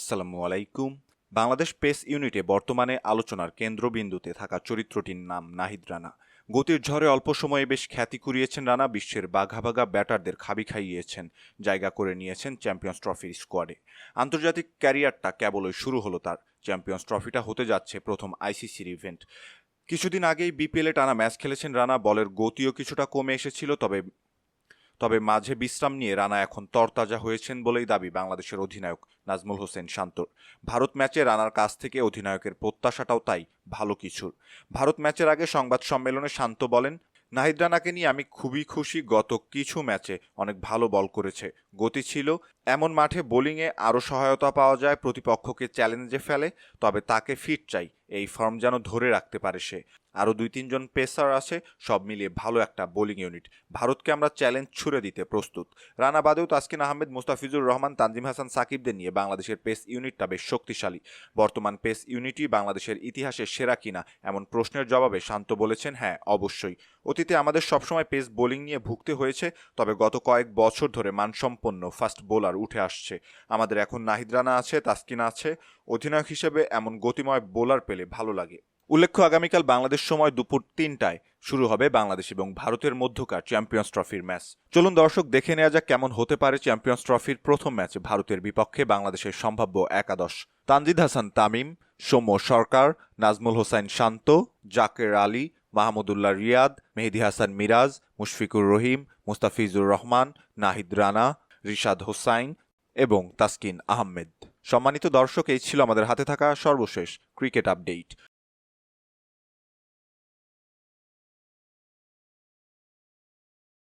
আসসালামু আলাইকুম। বাংলাদেশ পেস ইউনিটে বর্তমানে আলোচনার কেন্দ্রবিন্দুতে থাকা চরিত্রটির নাম নাহিদ রানা। গতির ঝড়ে অল্প সময়ে বেশ খ্যাতি কুড়িয়েছেন রানা, বিশ্বের বাঘা বাঘা ব্যাটারদের খাবি খাইয়েছেন, জায়গা করে নিয়েছেন চ্যাম্পিয়ন্স ট্রফির স্কোয়াডে। আন্তর্জাতিক ক্যারিয়ারটা কেবলই শুরু হলো তার। চ্যাম্পিয়ন্স ট্রফিটা হতে যাচ্ছে প্রথম আইসিসির ইভেন্ট। কিছুদিন আগেই বিপিএলে টানা ম্যাচ খেলেছেন রানা, বলের গতিও কিছুটা কমে এসেছিল, তবে তবে মাঝে বিশ্রাম নিয়ে রানা এখন তরতাজা হয়েছেন বলেই দাবি বাংলাদেশের অধিনায়ক নাজমুল হোসেন শান্তর। ভারত ম্যাচে রানার কাছ থেকে অধিনায়কের প্রত্যাশাটাও তাই ভালো কিছুর। ভারত ম্যাচের আগে সংবাদ সম্মেলনে শান্ত বলেন, নাহিদ রানাকে নিয়ে আমি খুবই খুশি, গত কিছু ম্যাচে অনেক ভালো বল করেছে। গতি ছিল, এমন মাঠে বোলিংয়ে আরও সহায়তা পাওয়া যায়, প্রতিপক্ষকে চ্যালেঞ্জে ফেলে, তবে তাকে ফিট চাই, এই ফর্ম যেন ধরে রাখতে পারে সে। আরও দুই তিনজন পেসার আছে, সব মিলিয়ে ভালো একটা বোলিং ইউনিট। ভারতকে আমরা চ্যালেঞ্জ ছুড়ে দিতে প্রস্তুত। রানা বাদেও তাসকিন আহমেদ, মুস্তাফিজুর রহমান, তানজিম হাসান সাকিবদের নিয়ে বাংলাদেশের পেস ইউনিটটা বেশ শক্তিশালী। বর্তমান পেস ইউনিটই বাংলাদেশের ইতিহাসে সেরা কিনা এমন প্রশ্নের জবাবে শান্ত বলেছেন হ্যাঁ অবশ্যই। অতীতে আমাদের সবসময় পেস বোলিং নিয়ে ভুগতে হয়েছে, তবে গত কয়েক বছর ধরে মানসম্পন্ন ফাস্ট বোলার উঠে আসছে। আমাদের এখন নাহিদ রানা আছে, তাসকিন আছে। অধিনায়ক হিসেবে এমন গতিময় বোলার পেলে ভালো লাগে। উল্লেখ্য, আগামীকাল বাংলাদেশ সময় দুপুর তিনটায় শুরু হবে বাংলাদেশ এবং ভারতের মধ্যকার চ্যাম্পিয়ন্স ট্রফির ম্যাচ চলুন দর্শক, দেখে নেওয়া যাক কেমন হতে পারে চ্যাম্পিয়ন্স ট্রফির প্রথম ম্যাচ ভারতের বিপক্ষে বাংলাদেশের সম্ভাব্য একাদশ। তানজিদ হাসান, তামিম, সৌম্য সরকার, নাজমুল হোসাইন শান্ত, জাকের আলী, মাহমুদুল্লাহ রিয়াদ, মেহেদি হাসান মিরাজ, মুশফিকুর রহিম, মুস্তাফিজুর রহমান, নাহিদ রানা, রিশাদ হোসাইন এবং তাসকিন আহমেদ। সম্মানিত দর্শক, এই ছিল আমাদের হাতে থাকা সর্বশেষ ক্রিকেট আপডেট।